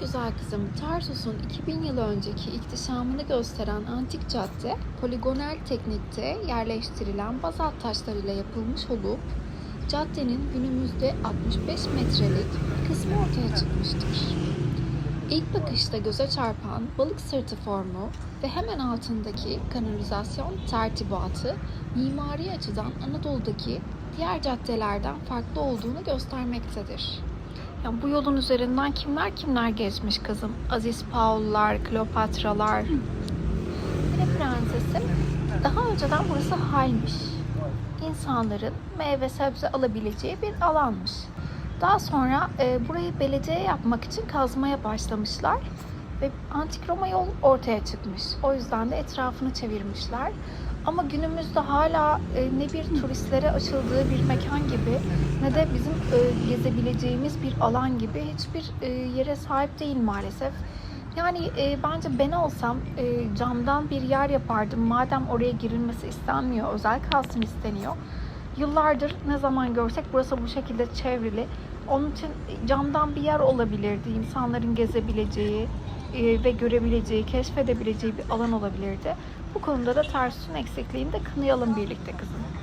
güzel kızım, Tarsus'un 2000 yıl önceki ihtişamını gösteren antik cadde, poligonal teknikte yerleştirilen bazalt taşlarıyla yapılmış olup, caddenin günümüzde 65 metrelik kısmı ortaya çıkmıştır. İlk bakışta göze çarpan balık sırtı formu ve hemen altındaki kanalizasyon tertibatı mimari açıdan Anadolu'daki diğer caddelerden farklı olduğunu göstermektedir. Ya bu yolun üzerinden kimler kimler geçmiş kızım? Aziz Paul'lar, Kleopatralar. Bir de prensesim. Daha önceden burası halmiş. İnsanların meyve sebze alabileceği bir alanmış. Daha sonra e, burayı belediye yapmak için kazmaya başlamışlar ve antik Roma yol ortaya çıkmış. O yüzden de etrafını çevirmişler. Ama günümüzde hala e, ne bir turistlere açıldığı bir mekan gibi ne de bizim e, gezebileceğimiz bir alan gibi hiçbir e, yere sahip değil maalesef. Yani e, bence ben olsam e, camdan bir yer yapardım. Madem oraya girilmesi istenmiyor, özel kalsın isteniyor. Yıllardır ne zaman görsek burası bu şekilde çevrili. Onun için camdan bir yer olabilirdi. İnsanların gezebileceği e, ve görebileceği, keşfedebileceği bir alan olabilirdi. Bu konuda da Tarsus'un eksikliğini de kınayalım birlikte kızım.